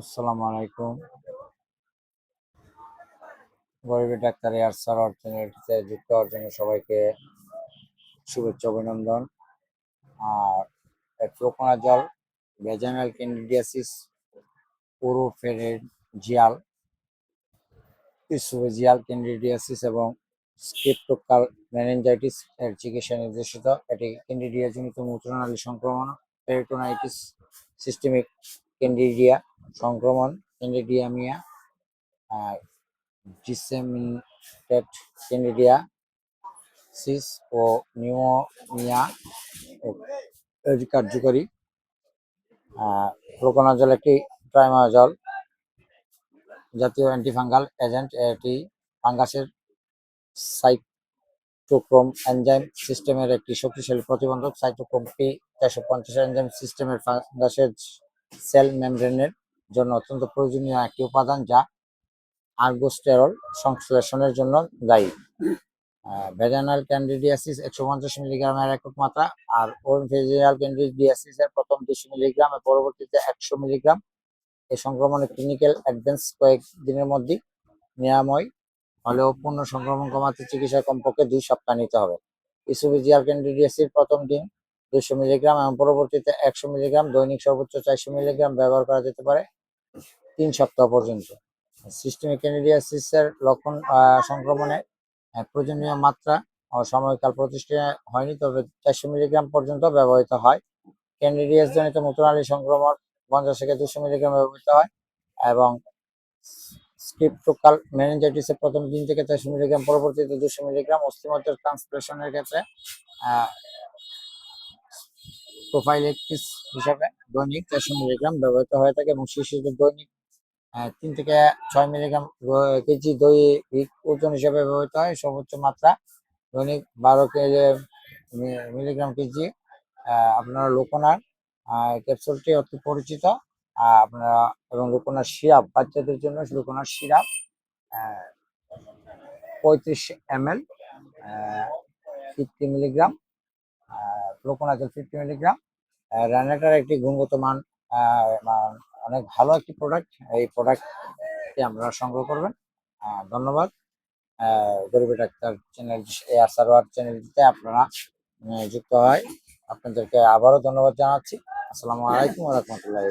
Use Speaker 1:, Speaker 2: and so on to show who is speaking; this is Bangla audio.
Speaker 1: আসসালামু আলাইকুম। গরিবের ডাক্তার এয়ার স্যার অর্জনীতে যুক্ত হওয়ার জন্য সবাইকে শুভেচ্ছা, অভিনন্দন। আর ফ্লোকোনাজল ভেজানাল ক্যান্ডিডিয়াসিস জিয়াল ইসোভেজিয়াল ক্যান্ডিডিয়াসিস এবং স্ক্রিপ্টোকাল ম্যানেঞ্জাইটিস এর চিকিৎসা নির্দেশিত। এটি ক্যান্ডিডিয়াজনিত মূত্রনালী সংক্রমণ, পেরিটোনাইটিস, সিস্টেমিক ক্যান্ডিডিয়া সংক্রমণ ক্যান্ডিডিয়ামিয়া ডিসেমিনেটেড ক্যান্ডিডিয়া সিস ও নিউমোনিয়া এর কার্যকরী ফ্লোকোনাজল একটি ট্রাইমাজল জাতীয় অ্যান্টিফাঙ্গাল এজেন্ট এটি ফাঙ্গাসের সাইটোক্রোম এনজাইম সিস্টেমের একটি শক্তিশালী প্রতিবন্ধক সাইটোক্রোম পি চারশো পঞ্চাশ এনজাইম সিস্টেমের ফাঙ্গাসের সেল মেমব্রেনের জন্য অত্যন্ত প্রয়োজনীয় একটি উপাদান যা আর্গোস্টেরল সংশ্লেষণের জন্য দায়ী। ভেজানাল ক্যান্ডিডিয়াসিস একশো পঞ্চাশ মিলিগ্রামের একক মাত্রা আর ভেজানাল ক্যান্ডিডিয়াসিস এর প্রথম দুশো মিলিগ্রাম, এর পরবর্তীতে একশো মিলিগ্রাম। এই সংক্রমণের ক্লিনিক্যাল অ্যাডভান্স কয়েক দিনের মধ্যে নিরাময় হলেও পূর্ণ সংক্রমণ কমাতে চিকিৎসা কমপক্ষে দুই সপ্তাহ নিতে হবে। ইসোভিজিয়াল ক্যান্ডিডিয়াসিস প্রথম দিন দুশো মিলিগ্রাম এবং পরবর্তীতে একশো মিলিগ্রাম, দৈনিক সর্বোচ্চ চারশো মিলিগ্রাম ব্যবহার করা যেতে পারে তিন সপ্তাহ পর্যন্ত। সিস্টেমিক ক্যান্ডিডিয়াসিসের লক্ষণ সংক্রমণে প্রয়োজনীয় মাত্রা ও সময়কাল প্রতিষ্ঠা হয়নি, তবে চারশো মিলিগ্রাম পর্যন্ত ব্যবহৃত হয়। ক্যান্ডিডিয়াস জনিত মূত্রনালী সংক্রমণ পঞ্চাশ থেকে দুশো মিলিগ্রাম ব্যবহৃত হয় এবং স্ক্রিপ্টোকাল মেনিনজাইটিসের প্রথম দিন থেকে চারশো মিলিগ্রাম, পরবর্তীতে দুশো মিলিগ্রাম অস্থিমজ্জার ট্রান্সপ্রেশনের ক্ষেত্রে প্রোফাইলেক্টিস হিসাবে দৈনিক চারশো মিলিগ্রাম ব্যবহৃত হয়ে থাকে এবং শিশুদের দৈনিক তিন থেকে ছয় মিলিগ্রাম কেজি দৈহিক ওজন হিসাবে ব্যবহৃত হয়। সর্বোচ্চ মাত্রা দৈনিক বারো কেজি মিলিগ্রাম কেজি আপনার লোকনার ক্যাপসুলটি অতি পরিচিত আপনারা, এবং লোকনার সিরাপ, বাচ্চাদের জন্য লোকনার সিরাপ পঁয়ত্রিশ এম এল ফিফটি মিলিগ্রাম লোকনাজল ফিফটি মিলিগ্রাম রানাটার একটি গুণগত মান অনেক ভালো একটি প্রোডাক্ট এই প্রোডাক্টটি আপনারা সংগ্রহ করবেন। ধন্যবাদ। গরিবের ডাক্তার চ্যানেল এয়ার সারোয়ার চ্যানেলটিতে আপনারা যুক্ত হয়। আপনাদেরকে আবারও ধন্যবাদ জানাচ্ছি। আসসালামু আলাইকুম রহমতুল্লাহ